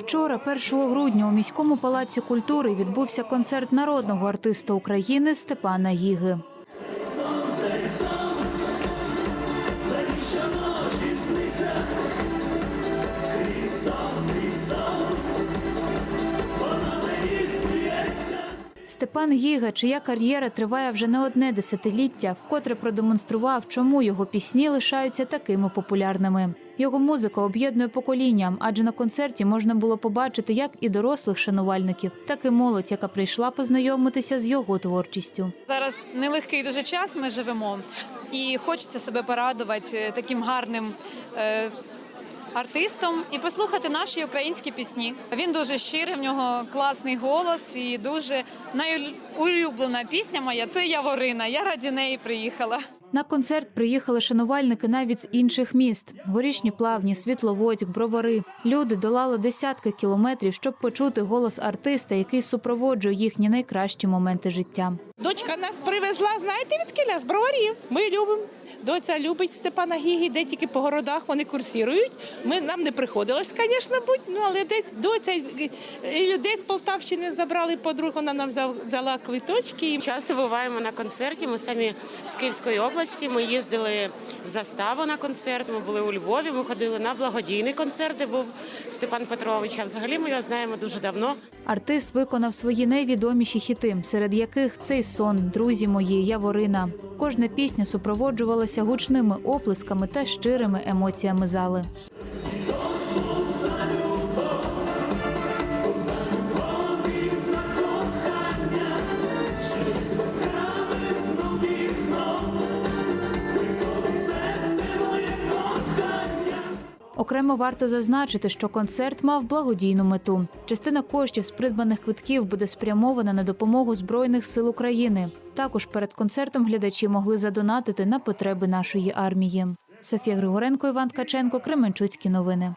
Вчора, 1 грудня, у міському палаці культури відбувся концерт народного артиста України Степана Гіги. Степан Гіга, чия кар'єра триває вже не одне десятиліття, вкотре продемонстрував, чому його пісні лишаються такими популярними. Його музика об'єднує покоління, адже на концерті можна було побачити як і дорослих шанувальників, так і молодь, яка прийшла познайомитися з його творчістю. Зараз нелегкий дуже час ми живемо, і хочеться себе порадувати е, таким гарним. Артистом і послухати наші українські пісні. Він дуже щирий, в нього класний голос і дуже найулюблена пісня моя це Яворина. Я раді неї приїхала. На концерт приїхали шанувальники навіть з інших міст: горішні плавні, Світловодськ, Бровари. Люди долали десятки кілометрів, щоб почути голос артиста, який супроводжує їхні найкращі моменти життя. Дочка нас привезла, знаєте, від кіля з броварів. Ми любимо. Доця любить Степана Гігі, де тільки по городах вони курсірують. Ми нам не приходилось, звісно, бути, ну але десь доця і людей з Полтавщини забрали подругу, вона нам взяла квиточки. Часто буваємо на концерті. Ми самі з Київської області. Ми їздили в заставу на концерт. Ми були у Львові. Ми ходили на благодійний концерт, де був Степан Петрович. А взагалі ми його знаємо дуже давно. Артист виконав свої найвідоміші хіти, серед яких цей сон, друзі мої, Яворина. Кожна пісня супроводжувалася гучними оплесками та щирими емоціями зали. Окремо варто зазначити, що концерт мав благодійну мету. Частина коштів з придбаних квитків буде спрямована на допомогу Збройних сил України. Також перед концертом глядачі могли задонатити на потреби нашої армії. Софія Григоренко, Іван Ткаченко, Кременчуцькі новини.